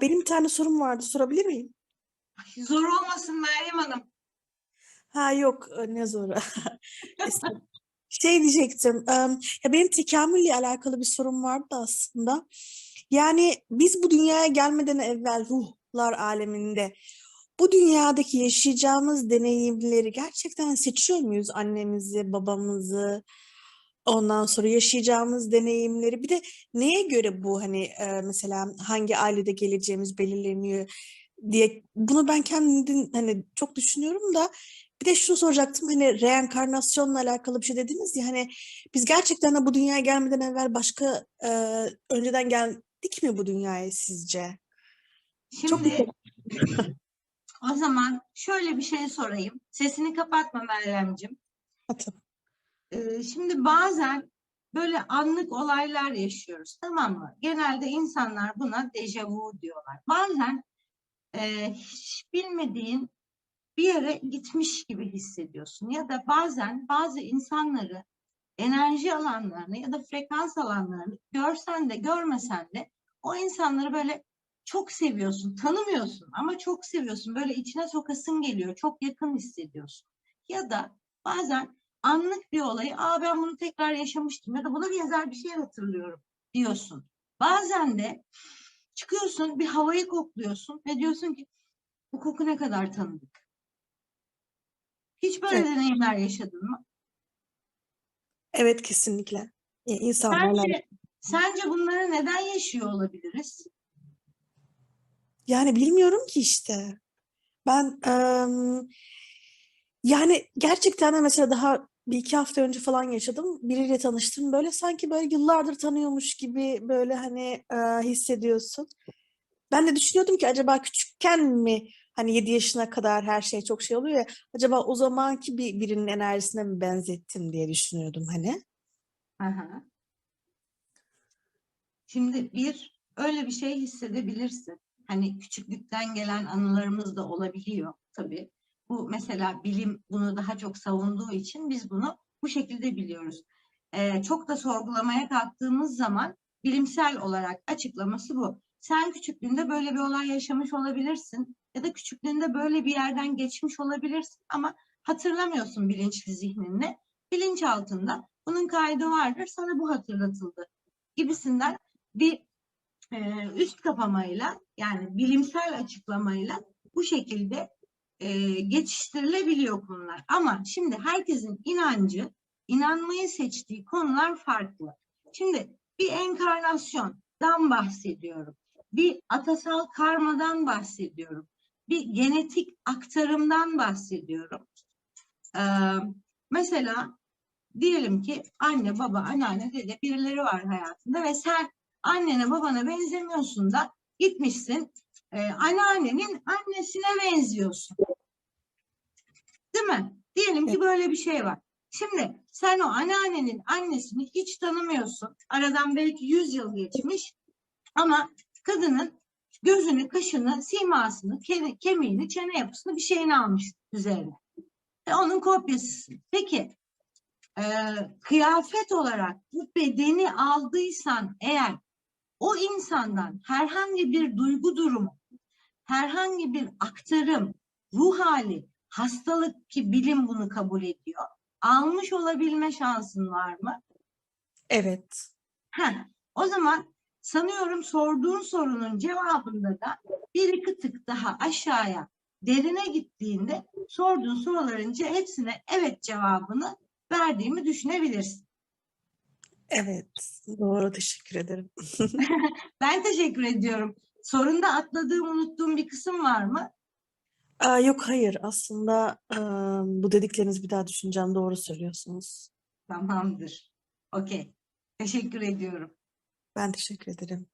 Benim bir tane sorum vardı. Sorabilir miyim? Zor olmasın Meryem Hanım. Ha yok e, ne zoru. Şey diyecektim. Ya benim tekamülle alakalı bir sorum vardı da aslında. Yani biz bu dünyaya gelmeden evvel ruhlar aleminde bu dünyadaki yaşayacağımız deneyimleri gerçekten seçiyor muyuz? Annemizi, babamızı, ondan sonra yaşayacağımız deneyimleri. Bir de neye göre bu hani e, mesela hangi ailede geleceğimiz belirleniyor diye bunu ben kendim hani çok düşünüyorum da bir de şunu soracaktım hani reenkarnasyonla alakalı bir şey dediniz ya hani biz gerçekten de bu dünyaya gelmeden evvel başka e, önceden geldik mi bu dünyaya sizce? Çok Şimdi o zaman şöyle bir şey sorayım. Sesini kapatma Meryem'cim. Hatır. Şimdi bazen böyle anlık olaylar yaşıyoruz tamam mı? Genelde insanlar buna dejavu diyorlar. Bazen e, hiç bilmediğin bir yere gitmiş gibi hissediyorsun. Ya da bazen bazı insanları enerji alanlarını ya da frekans alanlarını görsen de görmesen de o insanları böyle çok seviyorsun, tanımıyorsun ama çok seviyorsun. Böyle içine sokasın geliyor, çok yakın hissediyorsun. Ya da bazen anlık bir olayı, aa ben bunu tekrar yaşamıştım ya da buna benzer bir şey hatırlıyorum diyorsun. Bazen de çıkıyorsun, bir havayı kokluyorsun ve diyorsun ki bu koku ne kadar tanıdık. Hiç böyle Evet. deneyimler yaşadın mı? Evet kesinlikle. İnsanlarla Sence, sence bunları neden yaşıyor olabiliriz? Yani bilmiyorum ki işte. Ben em, yani gerçekten de mesela daha bir iki hafta önce falan yaşadım. Biriyle tanıştım. Böyle sanki böyle yıllardır tanıyormuş gibi böyle hani e, hissediyorsun. Ben de düşünüyordum ki acaba küçükken mi hani 7 yaşına kadar her şey çok şey oluyor ya acaba o zamanki bir birinin enerjisine mi benzettim diye düşünüyordum hani. Aha. Şimdi bir öyle bir şey hissedebilirsin. Hani küçüklükten gelen anılarımız da olabiliyor tabii. Bu mesela bilim bunu daha çok savunduğu için biz bunu bu şekilde biliyoruz. Ee, çok da sorgulamaya kalktığımız zaman bilimsel olarak açıklaması bu. Sen küçüklüğünde böyle bir olay yaşamış olabilirsin ya da küçüklüğünde böyle bir yerden geçmiş olabilirsin ama hatırlamıyorsun bilinçli zihninle. Bilinç altında bunun kaydı vardır sana bu hatırlatıldı gibisinden bir e, üst kapamayla yani bilimsel açıklamayla bu şekilde e, geçiştirilebiliyor konular. Ama şimdi herkesin inancı, inanmayı seçtiği konular farklı. Şimdi bir enkarnasyondan bahsediyorum. Bir atasal karmadan bahsediyorum. Bir genetik aktarımdan bahsediyorum. Ee, mesela diyelim ki anne, baba, anneanne, dede birileri var hayatında ve sen annene babana benzemiyorsun da gitmişsin e, anneannenin annesine benziyorsun. Değil mi? Diyelim ki böyle bir şey var. Şimdi sen o anneannenin annesini hiç tanımıyorsun. Aradan belki 100 yıl geçmiş ama kadının gözünü, kaşını, simasını, ke- kemiğini, çene yapısını bir şeyini almış üzerine. Ve onun kopyasısın. Peki e, kıyafet olarak bu bedeni aldıysan eğer o insandan herhangi bir duygu durumu, herhangi bir aktarım, ruh hali, hastalık ki bilim bunu kabul ediyor. Almış olabilme şansın var mı? Evet. Heh, o zaman sanıyorum sorduğun sorunun cevabında da bir iki tık daha aşağıya derine gittiğinde sorduğun soruların hepsine evet cevabını verdiğimi düşünebilirsin. Evet. Doğru teşekkür ederim. Ben teşekkür ediyorum. Sorunda atladığım, unuttuğum bir kısım var mı? Aa, yok hayır aslında e, bu dediklerinizi bir daha düşüneceğim doğru söylüyorsunuz. Tamamdır. Okey. Teşekkür ediyorum. Ben teşekkür ederim.